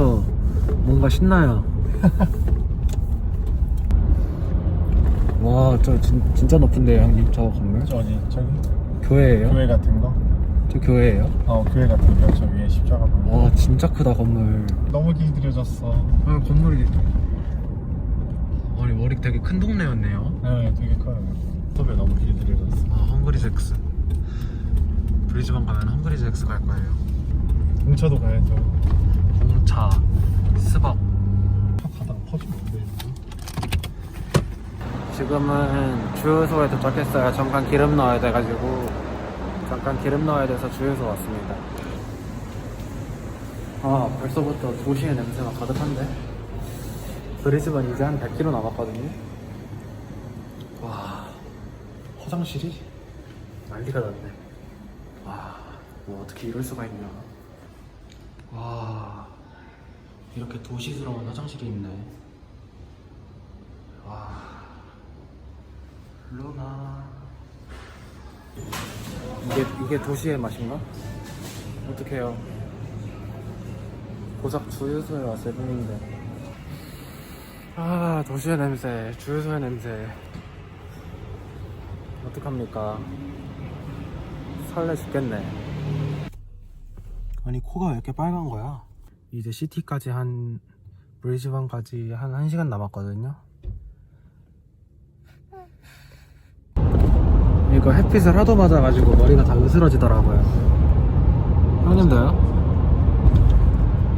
벌써 뭔가 신나요. 와, 저 진, 진짜 높은데요, 형님. 저 건물? 저 어디 저기 교회예요? 교회 같은 거? 저 교회예요? 어 교회 같은 거저 위에 십자가 보면 와, 진짜 크다, 건물. 너무 길들여졌어 아, 건물이. 아니, 머리 되게 큰 동네였네요. 네 되게 커요 수업에 너무 길들여졌어 아, 헝그리 잭스. 브리즈번 가면 헝그리 잭스 갈 거예요. 공차도 가야죠 공차, 스벅. 가다가 퍼지면 지금은 주유소에 도착했어요. 잠깐 기름 넣어야 돼가지고 잠깐 기름 넣어야 돼서 주유소 왔습니다. 아 벌써부터 도시의 냄새가 가득한데 브리즈번 이제 한 100km 남았거든요. 와 화장실이 난리가 났네. 와 뭐 어떻게 이럴 수가 있냐. 와 이렇게 도시스러운 화장실이 있네. 와. 루나 이게 이게 도시의 맛인가? 어떡해요. 고작 주유소에 왔을 뿐인데. 아 도시의 냄새 주유소의 냄새. 어떡합니까? 설레 죽겠네. 아니 코가 왜 이렇게 빨간 거야 이제 시티까지 한 브리즈번까지 한 1시간 남았거든요 이거 햇빛을 하도 맞아가지고 머리가 다 으스러지더라고요. 형님도요?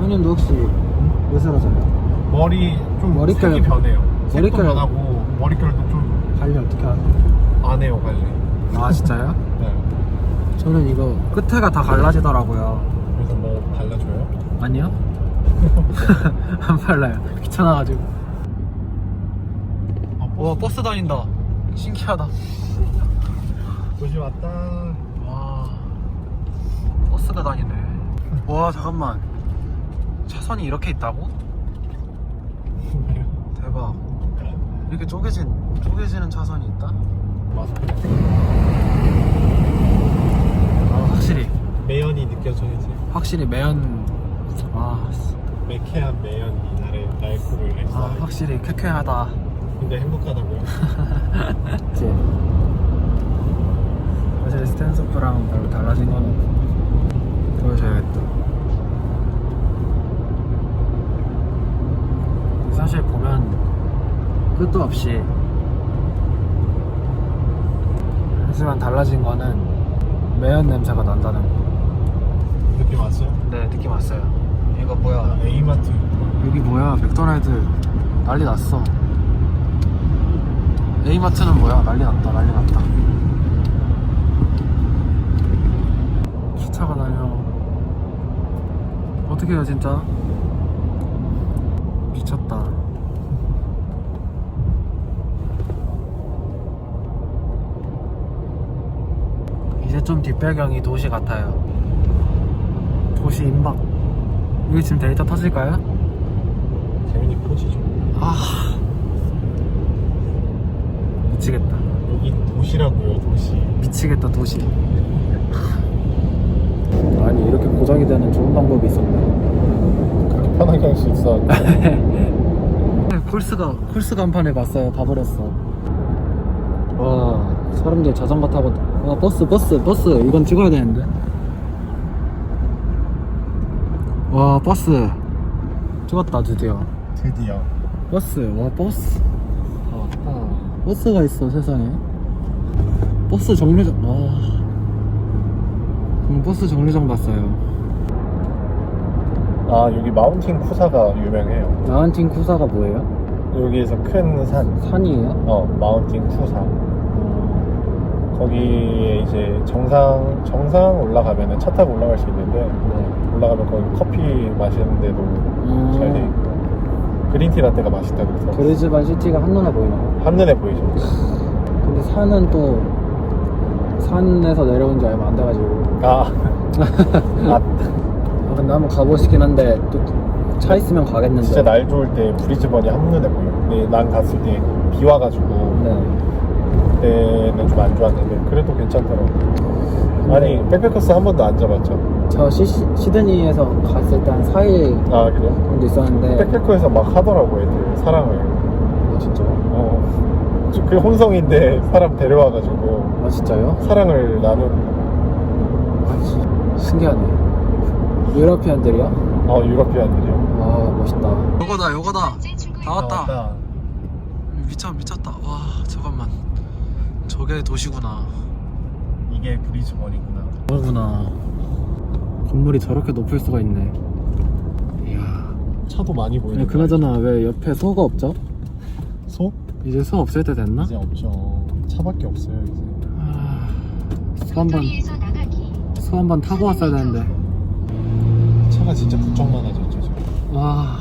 형님도 혹시 으스러져요? 머리 좀 머릿결- 색이 변해요 색도 머릿결- 변하고 머릿결도 좀안 관리 어떻게 하세요? 해요 관리 아 진짜요? 네 저는 이거 끝에가 다 갈라지더라고요. 아니요? 안 발라요. 귀찮아가지고. 아, 와 버스 다닌다. 신기하다. 도시 왔다 와 버스가 다니네. 와 잠깐만. 차선이 이렇게 있다고? 대박. 이렇게 쪼개진 쪼개지는 차선이 있다? 맞아 아 확실히 매연이 느껴져야지 확실히 매연 아, 매캐한 매연이 나를 날코를 했어 아 확실히 쾌쾌하다. 근데 행복하다고요? 그치? 사실 스탠스프랑 별로 달라진 거는 보여줘야겠다. 사실 보면 끝도 없이 하지만 달라진 거는 매연 냄새가 난다는 거. 느낌 왔어요? 네 느낌 왔어요. 이거 뭐야? A마트 여기 뭐야? 맥도날드 난리 났어. A마트는 뭐야? 난리 났다. 난리 났다. 기차가 다녀. 어떻게 해요, 진짜? 미쳤다. 이제 좀 뒷배경이 도시 같아요. 도시 임박. 여기 지금 데이터 터질까요? 재민이 포지 좀아 미치겠다. 여긴 도시라고요 도시. 미치겠다 도시. 아니 이렇게 고정이 되는 좋은 방법이 있었네. 그렇게 편하게 할 수 있어. 콜스가 콜스 간판을 봤어요. 봐버렸어. 와 사람들 자전거 타고 와 버스 버스 버스. 이건 찍어야 되는데 와 버스. 찍었다 드디어. 드디어. 버스 와 버스. 아, 아, 버스가 있어 세상에. 버스 정류장 와. 음, 버스 정류장 봤어요. 아 여기 마운틴 쿠사가 유명해요. 나한틴 쿠사가 뭐예요? 여기에서 큰 산. 산이에요? 어 마운틴 쿠사 거기에 이제 정상 정상 올라가면은 차 타고 올라갈 수 있는데 네. 올라가면 거기 커피 마시는 데도 잘돼 있고 그린티 라떼가 맛있다 그래서 브리즈반 시티가 한눈에 보이나요? 한눈에 보이죠. 근데 산은 또 산에서 내려온 지 얼마 안 돼가지고. 아, 아. 아, 근데 한번 가보고 싶긴 한데 또 차 있으면 가겠는데. 진짜 날 좋을 때 브리즈번이 한눈에 보여. 근데 난 갔을 때 비 와가지고 네. 때는 좀 안 좋았는데 그래도 괜찮더라고. 아니 백패커스 한 번도 안 잡았죠. 저 시, 시드니에서 갔을 때 한 4일 아 그래요? 정도 있었는데 백패커에서 막 하더라고 애들 사랑을. 아, 진짜요? 어. 그 혼성인데 사람 데려와가지고 아 진짜요? 사랑을 나눈 아, 시- 신기하네 유러피안들이야? 어 유러피안들이요. 와 멋있다 요거다 요거다 다 왔다 나왔다. 미쳐 미쳤다 와 잠깐만 저게 도시구나 이게 브리즈번이구나. 뭐구나 건물이 저렇게 높을 수가 있네 이야 차도 많이 보이네. 그나저나 왜 옆에 소가 없죠? 소? 이제 소 없을 때 됐나? 이제 없죠. 차밖에 없어요 이제. 아, 소 한번. 소 한 번 타고 왔어야 되는데 차가 진짜 부쩍 많아졌죠 지금. 와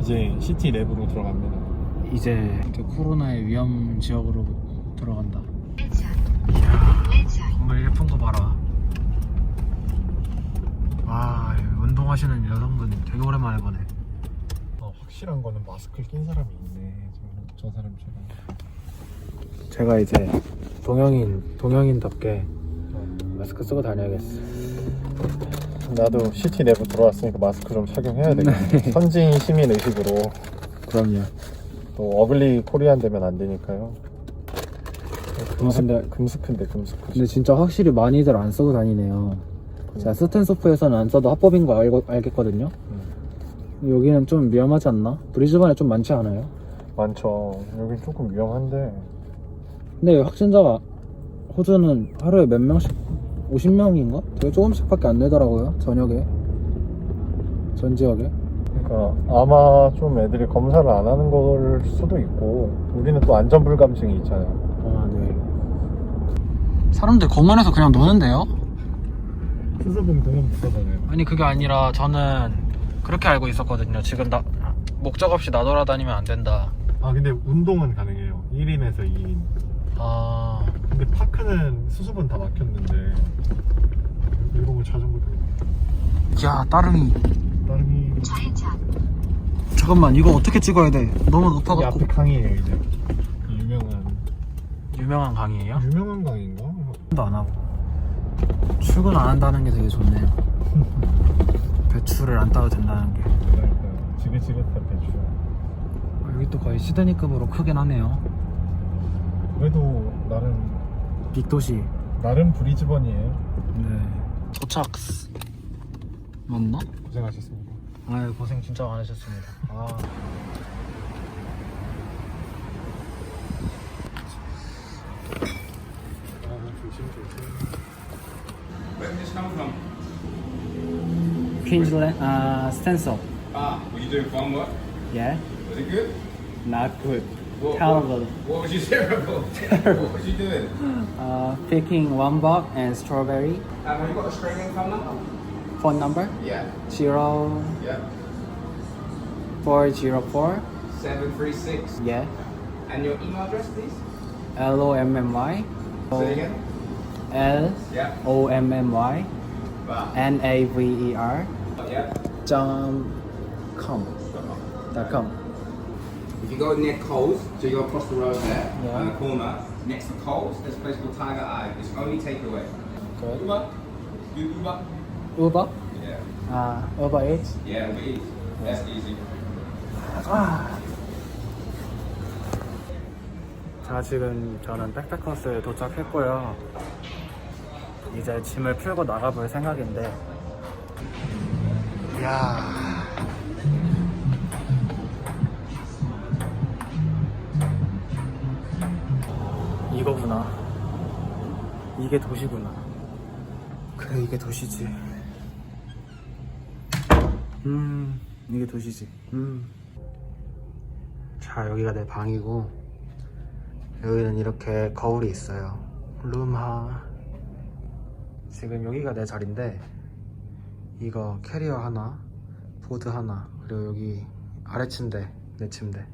이제 시티 내부로 들어갑니다. 이제 코로나의 위험 지역으로 들어간다. 이야. 건물 예쁜 거 봐라 와 운동하시는 여성분 되게 오랜만에 보네 어, 확실한 거는 마스크를 낀 사람이 있네. 저, 저 사람처럼. 제가 이제 동양인 동양인답게 어. 마스크 쓰고 다녀야겠어 나도 시티 내부 들어왔으니까 마스크 좀 착용해야 되겠네. 선진 시민 의식으로 그럼요 또 어글리 코리안 되면 안 되니까요. 금스, 근데- 금스크인데 금스크. 근데 진짜 확실히 많이들 안 쓰고 다니네요 제가 스탠소프에서는 안 써도 합법인 거 알고, 알겠거든요 음, 여기는 좀 위험하지 않나? 브리즈번에 좀 많지 않아요? 많죠. 여긴 조금 위험한데 근데 확진자가 호주는 하루에 몇 명씩 50명인가? 되게 조금씩밖에 안 되더라고요 저녁에 전 지역에 그러니까 아마 좀 애들이 검사를 안 하는 걸 수도 있고 우리는 또 안전 불감증이 있잖아요. 아 네 사람들 공원에서 그냥 노는데요? 수서봉 공원 비싸잖아요. 아니 그게 아니라 저는 그렇게 알고 있었거든요 지금 나 목적 없이 나돌아다니면 안 된다 아 근데 운동은 가능해요. 1인에서 2인. 아 근데 파크는 수습은 다 막혔는데 이런 거 자전거도 야 따릉이 다른 좌회전. 잠깐만 이거 어떻게 찍어야 돼? 너무 이 높아갖고. 앞에 강이에요 이제. 그 유명한. 유명한 강이에요? 유명한 강인가? 출근도 안 하고. 출근 안 한다는 게 되게 좋네요 배추를 안 따도 된다는 게. 그러니까 지긋지긋한 배추. 아, 여기 또 거의 시드니급으로 크긴 하네요. 그래도 나름 빅도시. 나름 브리즈번이에요. 네. 도착. 맞나? 고생하셨습니다 아유 고생 진짜 많으셨습니다 아 아 조심 조심 Where did this come from? 퀸즐랜드 아 스탠서 Ah, were you doing farm work? yeah Was it good? not good What, terrible What, what was you terrible? what was you doing? uh, picking one bug and strawberry Um, have you got a Australian phone number? Phone number Yeah. zero Yeah. four zero four Seven three six. yeah And your email address, please. L O M M Y Say it again. L Yeah. O M M Y Bah. N A V E R oh, Yeah. dot com dot com If you go near Coles, so you go across the road there, Yeah. on the corner, next to Coles, there's a place called Tiger Eye. It's only takeaway. Good. Uber? Uber? Uber? Yeah. 아 Uber Eats? Yeah, Uber Eats. That's easy. 자 지금 저는 백패커스에 도착했고요. 이제 짐을 풀고 나가볼 생각인데. 이야. 이거구나. 이게 도시구나. 그래 이게 도시지 음 이게 도시지 음. 자 여기가 내 방이고 여기는 이렇게 거울이 있어요. 룸하. 지금 여기가 내 자리인데 이거 캐리어 하나, 보드 하나, 그리고 여기 아래 침대, 내 침대.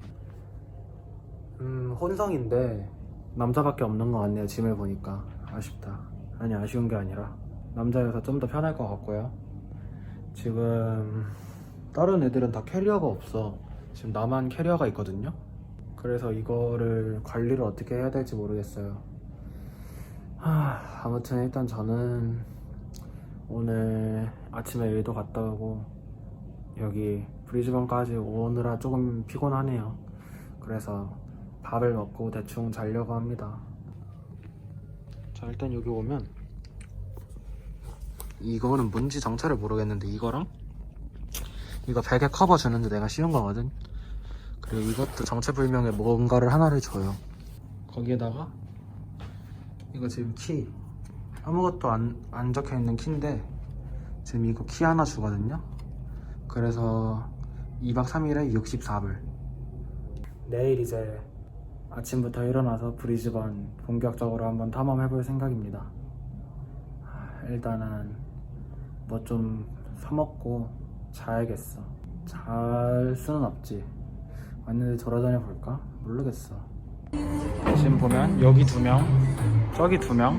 음 혼성인데 남자밖에 없는 것 같네요. 짐을 보니까 아쉽다. 아니 아쉬운 게 아니라 남자여서 좀 더 편할 것 같고요. 지금 다른 애들은 다 캐리어가 없어. 지금 나만 캐리어가 있거든요. 그래서 이거를 관리를 어떻게 해야 될지 모르겠어요. 하, 아무튼 일단 저는 오늘 아침에 일도 갔다 오고 여기 브리즈번까지 오느라 조금 피곤하네요. 그래서 밥을 먹고 대충 자려고 합니다. 자 일단 여기 오면 이거는 뭔지 정체를 모르겠는데 이거랑 이거 베개 커버 주는데 내가 씌운 거거든. 그리고 이것도 정체불명의 뭔가를 하나를 줘요. 거기에다가 이거 지금 키 아무것도 안, 안 적혀 있는 키인데 지금 이거 키 하나 주거든요. 그래서 2박 3일에 64불. 내일 이제 아침부터 일어나서 브리즈번 본격적으로 한번 탐험해볼 생각입니다. 하, 일단은 뭐 좀 사먹고 자야겠어. 잘 수는 없지. 왔는데 돌아다녀 볼까? 모르겠어. 지금 보면 여기 두 명, 저기 두 명,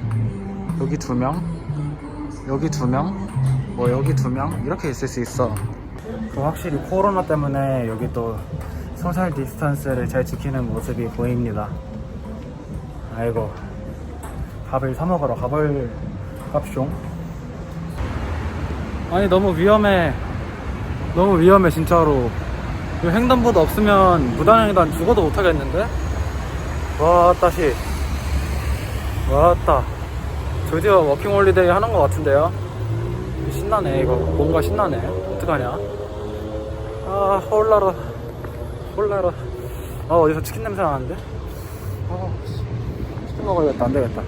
여기 두 명, 여기 두 명, 뭐 여기 두명 이렇게 있을 수 있어. 그 확실히 코로나 때문에 여기 또 소셜 디스턴스를 잘 지키는 모습이 보입니다. 아이고 밥을 사 먹으러 가볼 값숑. 아니 너무 위험해. 너무 위험해 진짜로. 이 횡단보도 없으면 무단횡단 죽어도 못하겠는데? 와따시. 왔다 드디어 워킹홀리데이 하는 것 같은데요? 신나네 이거. 뭔가 신나네. 어떡하냐? 아 홀라라. 홀라라. 아 어디서 치킨 냄새 나는데? 아 치킨 먹어야겠다. 안되겠다.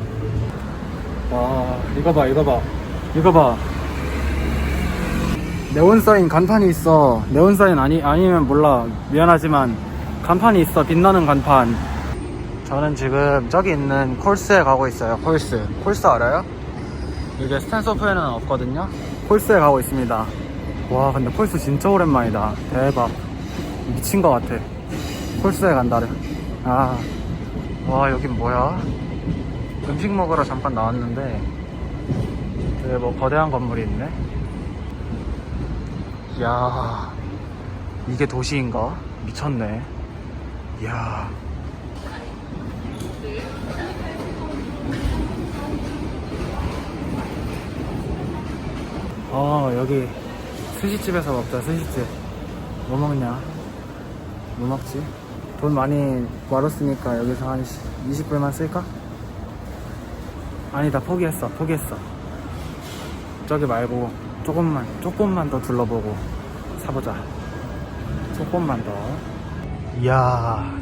와 이거 봐 이거 봐. 이거 봐 네온사인 간판이 있어. 네온사인 아니, 아니면 몰라. 미안하지만 간판이 있어. 빛나는 간판. 저는 지금 저기 있는 콜스에 가고 있어요. 콜스. 콜스 알아요? 이게 스탠스오프에는 없거든요. 콜스에 가고 있습니다. 와 근데 콜스 진짜 오랜만이다. 대박. 미친 것 같아. 콜스에 간다래. 아와 여긴 뭐야? 음식 먹으러 잠깐 나왔는데 여기 뭐 거대한 건물이 있네. 이 야 이게 도시인가? 미쳤네. 이야. 어 여기 스시집에서 먹자 스시집. 뭐 먹냐? 뭐 먹지? 돈 많이 벌었으니까 여기서 한 20불만 쓸까? 아니다 포기했어 포기했어. 저기 말고 조금만 조금만 더 둘러보고 사보자. 조금만 더. 이야.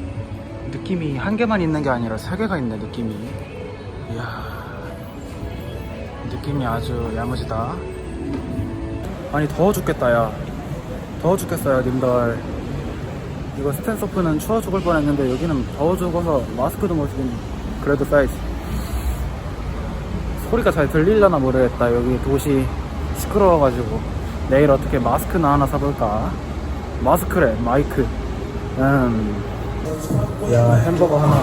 느낌이 한 개만 있는 게 아니라 세 개가 있네 느낌이. 이야. 느낌이 아주 야무지다. 아니 더워 죽겠다 야. 더워 죽겠어요 님들. 이거 스탠스오프는 추워 죽을 뻔했는데 여기는 더워 죽어서 마스크도 못 쓰긴 그래도 사이즈. 소리가 잘 들리려나 모르겠다 여기 도시 시끄러워가지고 내일 어떻게 마스크나 하나 사볼까? 마스크래 마이크. 음 야 햄버거 하나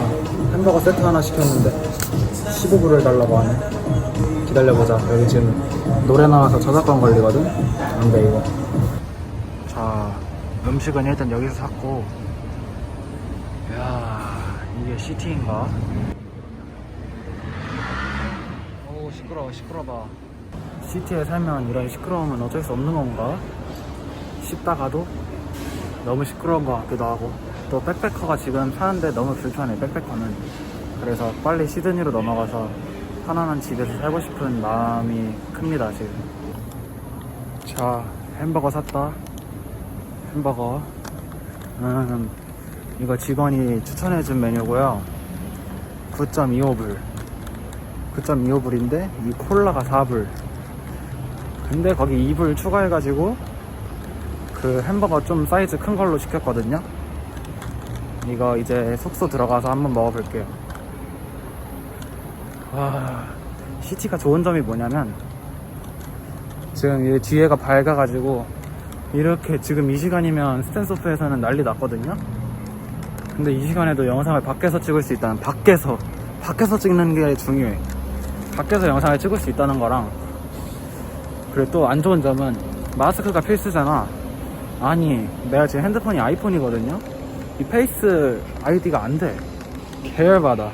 햄버거 세트 하나 시켰는데 15불을 달라고 하네. 기다려보자. 여기 지금 노래 나와서 저작권 걸리거든? 안돼 이거. 자 음식은 일단 여기서 샀고. 야 이게 시티인가? 오 시끄러워 시끄러워 시티에 살면 이런 시끄러움은 어쩔 수 없는 건가? 싶다가도 너무 시끄러운 것 같기도 하고 또 백패커가 지금 사는데 너무 불편해 백패커는. 그래서 빨리 시드니로 넘어가서 편안한 집에서 살고 싶은 마음이 큽니다 지금. 자 햄버거 샀다. 햄버거. 음, 이거 직원이 추천해준 메뉴고요. 9.25불. 9.25불인데 이 콜라가 4불 근데 거기 2불 추가해가지고 그 햄버거 좀 사이즈 큰 걸로 시켰거든요. 이거 이제 숙소 들어가서 한번 먹어볼게요. 와 시티가 좋은 점이 뭐냐면 지금 이 뒤에가 밝아가지고 이렇게 지금 이 시간이면 스탠스오프에서는 난리 났거든요. 근데 이 시간에도 영상을 밖에서 찍을 수 있다는 밖에서 밖에서 찍는 게 중요해. 밖에서 영상을 찍을 수 있다는 거랑 그리고 또 안 좋은 점은 마스크가 필수잖아. 아니 내가 지금 핸드폰이 아이폰이거든요? 이 페이스 아이디가 안돼. 계열받아.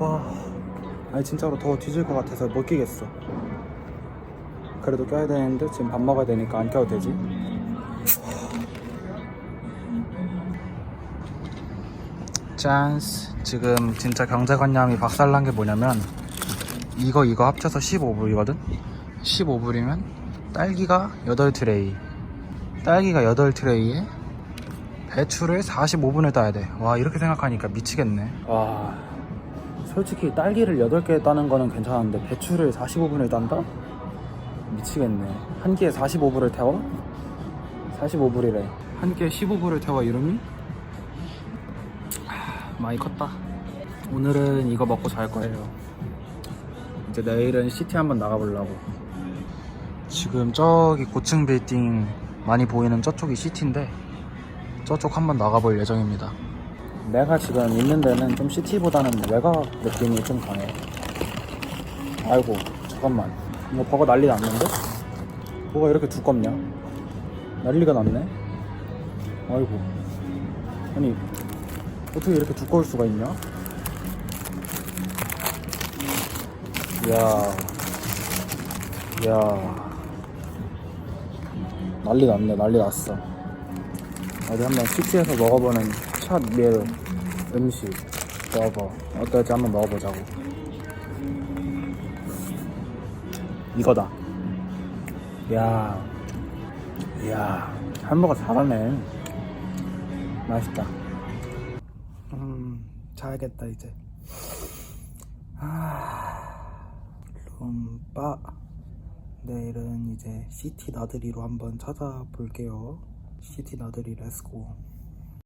와 아니 진짜로 더워 뒤질 것 같아서 못 끼겠어. 그래도 껴야 되는데 지금 밥 먹어야 되니까 안 껴도 되지? 짠스 지금 진짜 경제관념이 박살난 게 뭐냐면 이거 이거 합쳐서 15불이거든 15불이면 딸기가 8트레이. 딸기가 8트레이에 배추를 45분을 따야 돼와 이렇게 생각하니까 미치겠네. 와 솔직히 딸기를 8개 따는 거는 괜찮은데 배추를 45분을 딴다? 미치겠네. 한 끼에 45불을 태워? 45불이래. 한 끼에 15불을 태워 이름이? 하, 많이 컸다. 오늘은 이거 먹고 잘 거예요. 이제 내일은 시티 한번 나가보려고 지금 저기 고층 빌딩 많이 보이는 저쪽이 시티인데 저쪽 한번 나가볼 예정입니다. 내가 지금 있는 데는 좀 시티보다는 외곽 느낌이 좀 강해. 아이고 잠깐만. 이거 버거 난리 났는데? 뭐가 이렇게 두껍냐? 난리가 났네. 아이고. 아니 어떻게 이렇게 두꺼울 수가 있냐? 이야. 이야 난리 났네 난리 났어. 어디 한번 시티에서 먹어보는 첫밀 음식 버거 어떨지 한번 먹어보자고. 이거다. 이야 이야 햄버거 잘하네. 맛있다. 음 자야겠다 이제. 룸바 내일은 이제 시티 나들이로 한번 찾아볼게요. 시티 나들이 렛츠고